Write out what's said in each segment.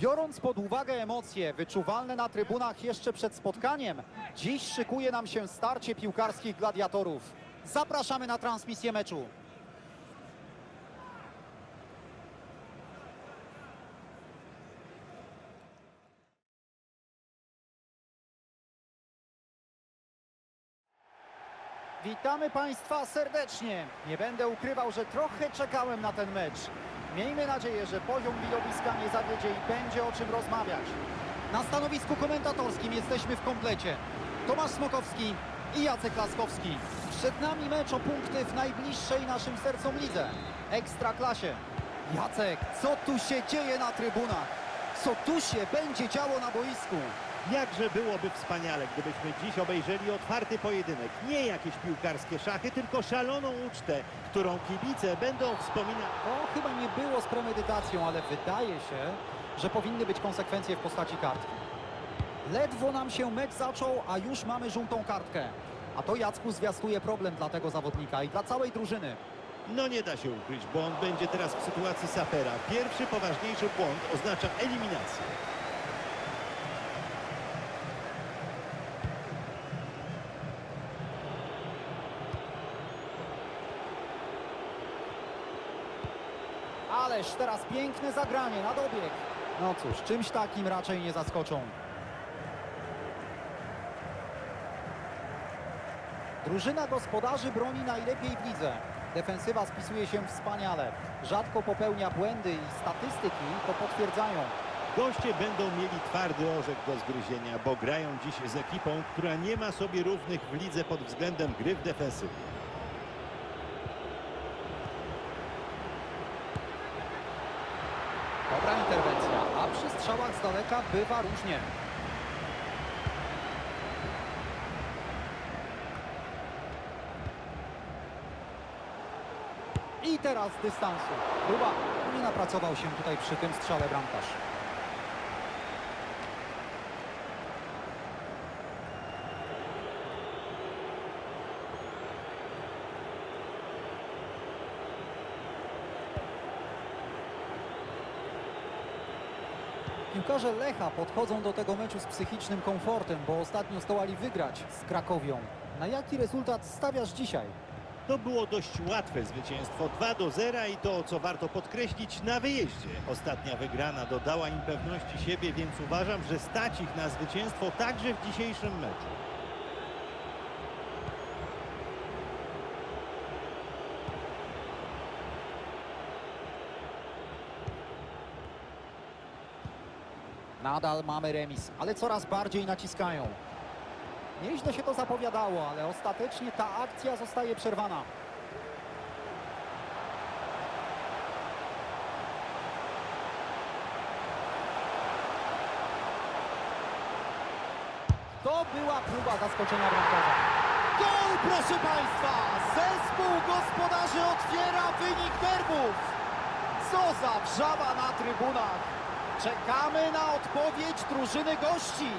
Biorąc pod uwagę emocje wyczuwalne na trybunach jeszcze przed spotkaniem, dziś szykuje nam się starcie piłkarskich gladiatorów. Zapraszamy na transmisję meczu. Witamy Państwa serdecznie. Nie będę ukrywał, że trochę czekałem na ten mecz. Miejmy nadzieję, że poziom widowiska nie zawiedzie i będzie o czym rozmawiać. Na stanowisku komentatorskim jesteśmy w komplecie. Tomasz Smokowski i Jacek Laskowski. Przed nami mecz o punkty w najbliższej naszym sercom lidze. Ekstraklasie. Jacek, co tu się dzieje na trybunach? Co tu się będzie działo na boisku? Jakże byłoby wspaniale, gdybyśmy dziś obejrzeli otwarty pojedynek. Nie jakieś piłkarskie szachy, tylko szaloną ucztę, którą kibice będą wspominać. To chyba nie było z premedytacją, ale wydaje się, że powinny być konsekwencje w postaci kartki. Ledwo nam się mecz zaczął, a już mamy żółtą kartkę. A to Jacku zwiastuje problem dla tego zawodnika i dla całej drużyny. No nie da się ukryć, bo on będzie teraz w sytuacji sapera. Pierwszy poważniejszy błąd oznacza eliminację. Ależ teraz piękne zagranie na dobieg. No cóż, czymś takim raczej nie zaskoczą. Drużyna gospodarzy broni najlepiej w lidze. Defensywa spisuje się wspaniale. Rzadko popełnia błędy i statystyki to potwierdzają. Goście będą mieli twardy orzech do zgryzienia, bo grają dziś z ekipą, która nie ma sobie równych w lidze pod względem gry w defensywie. Dobra interwencja, a przy strzałach z daleka bywa różnie. I teraz z dystansu. Próba. Nie napracował się tutaj przy tym strzale bramkarz. Piłkarze Lecha podchodzą do tego meczu z psychicznym komfortem, bo ostatnio zdołali wygrać z Krakowią. Na jaki rezultat stawiasz dzisiaj? To było dość łatwe zwycięstwo 2 do 0 i to, co warto podkreślić, na wyjeździe. Ostatnia wygrana dodała im pewności siebie, więc uważam, że stać ich na zwycięstwo także w dzisiejszym meczu. Nadal mamy remis, ale coraz bardziej naciskają. Nieźle się to zapowiadało, ale ostatecznie ta akcja zostaje przerwana. To była próba zaskoczenia bramkarza. Gol, proszę Państwa! Zespół gospodarzy otwiera wynik derbów! Co za wrzawa na trybunach! Czekamy na odpowiedź drużyny gości!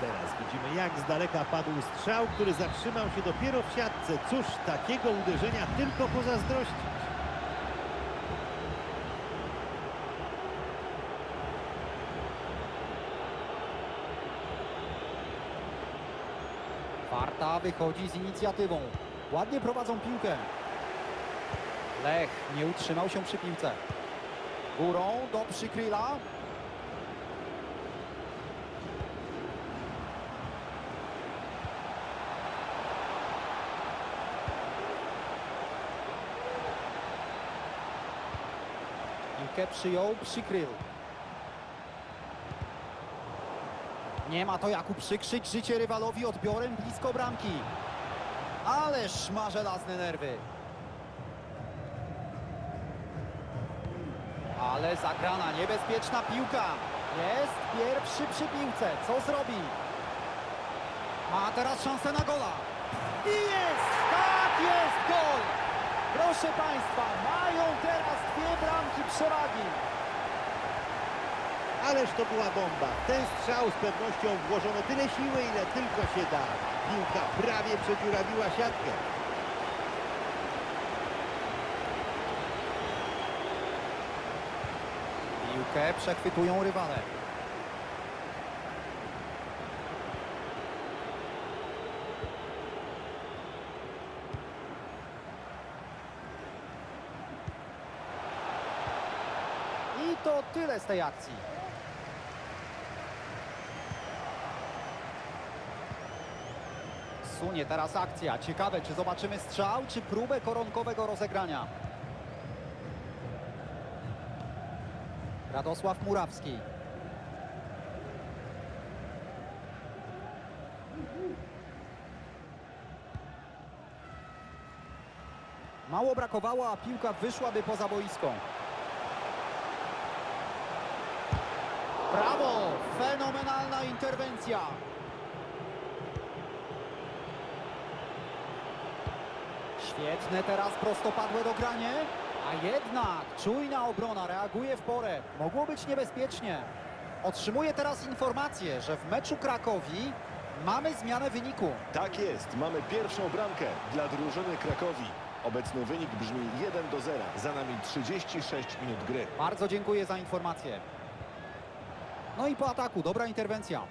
Teraz widzimy, jak z daleka padł strzał, który zatrzymał się dopiero w siatce. Cóż, takiego uderzenia tylko pozazdrościć. Warta wychodzi z inicjatywą. Ładnie prowadzą piłkę. Lech nie utrzymał się przy piłce. Górą do przykryla. Piłkę przyjął przykryl. Nie ma to jak uprzykrzyć życie rywalowi odbiorem blisko bramki. Ależ ma żelazne nerwy. Ale zagrana, niebezpieczna piłka. Jest pierwszy przy piłce. Co zrobi? Ma teraz szansę na gola. I jest! Tak jest! Gol! Proszę Państwa, mają teraz dwie bramki przewagi. Ależ to była bomba. Ten strzał z pewnością włożono tyle siły, ile tylko się da. Piłka prawie przedziurawiła siatkę. Piłka piłkę, przechwytują rywale. I to tyle z tej akcji. Sunie teraz akcja. Ciekawe, czy zobaczymy strzał, czy próbę koronkowego rozegrania. Radosław Murawski. Mało brakowało, a piłka wyszłaby poza boisko. Brawo! Fenomenalna interwencja. Świetne teraz prostopadłe dogranie. A jednak czujna obrona reaguje w porę. Mogło być niebezpiecznie. Otrzymuje teraz informację, że w meczu Krakowi mamy zmianę wyniku. Tak jest, mamy pierwszą bramkę dla drużyny Krakowi. Obecny wynik brzmi 1 do 0. Za nami 36 minut gry. Bardzo dziękuję za informację. No i po ataku, dobra interwencja.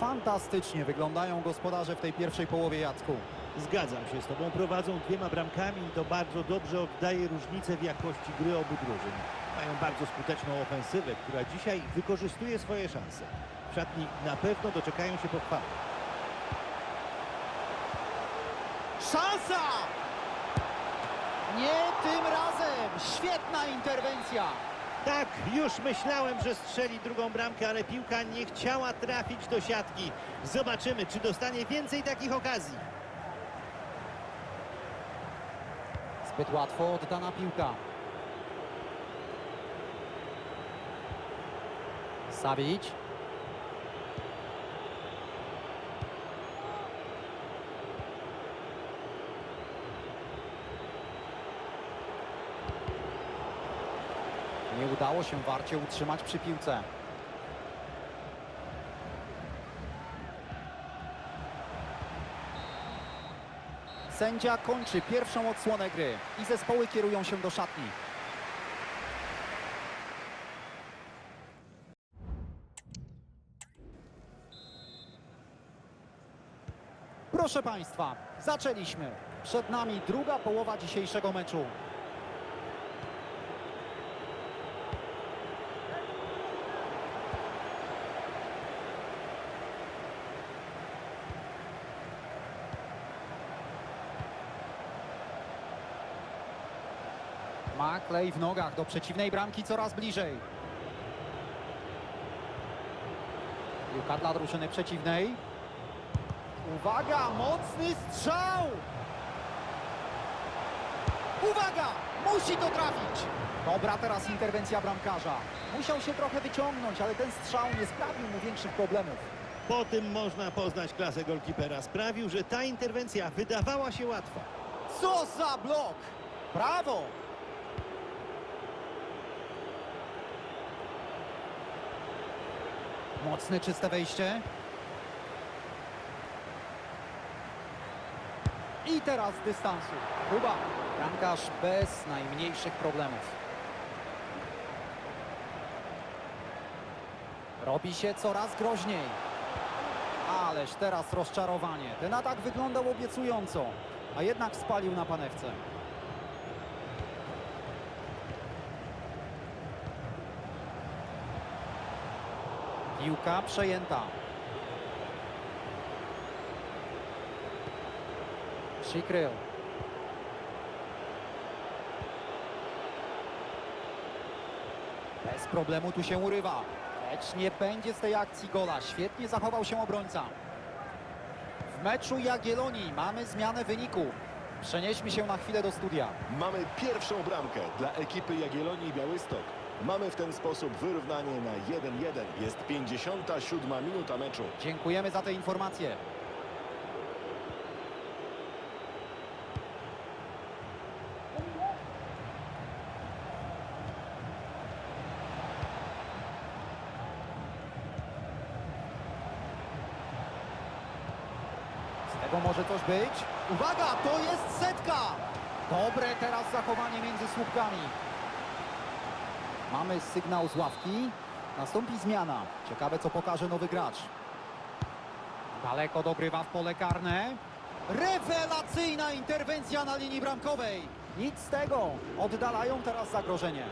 Fantastycznie wyglądają gospodarze w tej pierwszej połowie Jacku. Zgadzam się z Tobą, prowadzą dwiema bramkami i to bardzo dobrze oddaje różnicę w jakości gry obu drużyn. Mają bardzo skuteczną ofensywę, która dzisiaj wykorzystuje swoje szanse. W szatni na pewno doczekają się pochwały. Szansa! Nie tym razem! Świetna interwencja! Tak, już myślałem, że strzeli drugą bramkę, ale piłka nie chciała trafić do siatki. Zobaczymy, czy dostanie więcej takich okazji. Zbyt łatwo oddana piłka. Savic. Nie udało się Warcie utrzymać przy piłce. Sędzia kończy pierwszą odsłonę gry i zespoły kierują się do szatni. Proszę Państwa, zaczęliśmy. Przed nami druga połowa dzisiejszego meczu. Maklej w nogach do przeciwnej bramki coraz bliżej. Piłka dla drużyny przeciwnej. Uwaga, mocny strzał! Uwaga, musi to trafić! Dobra teraz interwencja bramkarza. Musiał się trochę wyciągnąć, ale ten strzał nie sprawił mu większych problemów. Po tym można poznać klasę golkipera. Sprawił, że ta interwencja wydawała się łatwa. Co za blok! Brawo! Mocne, czyste wejście. I teraz z dystansu. Próba. Bramkarz bez najmniejszych problemów. Robi się coraz groźniej. Ależ teraz rozczarowanie. Ten atak wyglądał obiecująco, a jednak spalił na panewce. Piłka przejęta. Przykrył. Bez problemu tu się urywa. Lecz nie będzie z tej akcji gola. Świetnie zachował się obrońca. W meczu Jagiellonii mamy zmianę wyniku. Przenieśmy się na chwilę do studia. Mamy pierwszą bramkę dla ekipy Jagiellonii Białystok. Mamy w ten sposób wyrównanie na 1-1. Jest 57 minuta meczu. Dziękujemy za te informacje. Z tego może coś być. Uwaga, to jest setka! Dobre teraz zachowanie między słupkami. Mamy sygnał z ławki. Nastąpi zmiana. Ciekawe, co pokaże nowy gracz. Daleko dogrywa w pole karne. Rewelacyjna interwencja na linii bramkowej. Nic z tego. Oddalają teraz zagrożenie.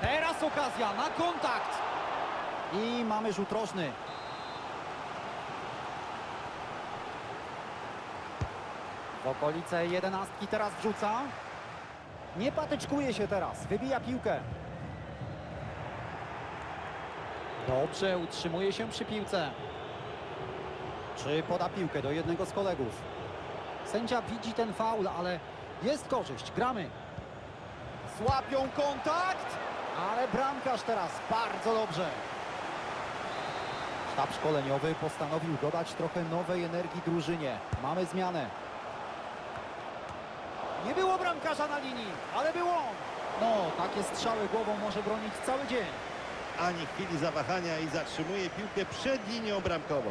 Teraz okazja na kontakt. I mamy rzut rożny. W okolice jedenastki teraz wrzuca. Nie patyczkuje się teraz, wybija piłkę. Dobrze, utrzymuje się przy piłce. Czy poda piłkę do jednego z kolegów? Sędzia widzi ten faul, ale jest korzyść, gramy. Złapią kontakt, ale bramkarz teraz bardzo dobrze. Sztab szkoleniowy postanowił dodać trochę nowej energii drużynie. Mamy zmianę. Nie było bramkarza na linii, ale był on. No, takie strzały głową może bronić cały dzień. Ani chwili zawahania i zatrzymuje piłkę przed linią bramkową.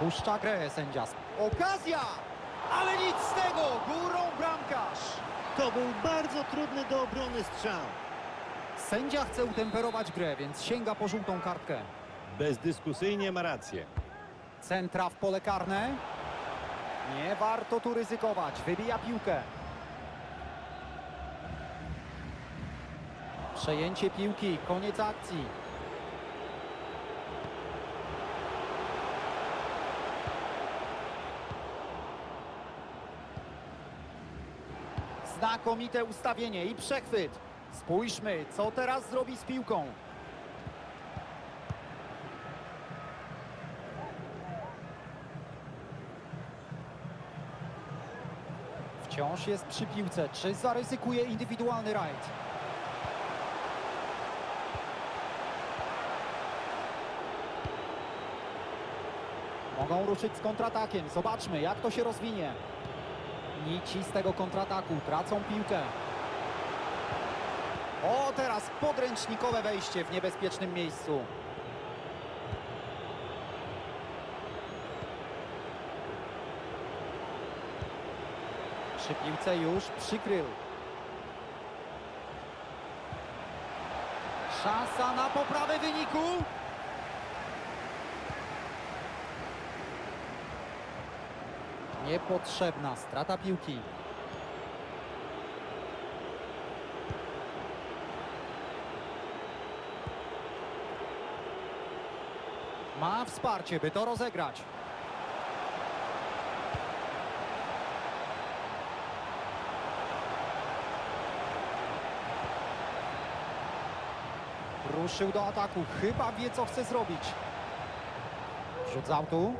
Puszcza grę sędzia. Okazja! Ale nic z tego! Górą bramkarz! To był bardzo trudny do obrony strzał. Sędzia chce utemperować grę, więc sięga po żółtą kartkę. Bezdyskusyjnie ma rację. Centra w pole karne. Nie warto tu ryzykować. Wybija piłkę. Przejęcie piłki. Koniec akcji. Znakomite ustawienie i przechwyt. Spójrzmy, co teraz zrobi z piłką. Wciąż jest przy piłce. Czy zaryzykuje indywidualny rajd? Mogą ruszyć z kontratakiem. Zobaczmy, jak to się rozwinie. Nici z tego kontrataku tracą piłkę. O, teraz podręcznikowe wejście w niebezpiecznym miejscu. Przy piłce już przykrył. Szansa na poprawę wyniku. Niepotrzebna strata piłki. Ma wsparcie, by to rozegrać. Ruszył do ataku. Chyba wie, co chce zrobić. Rzut z autu.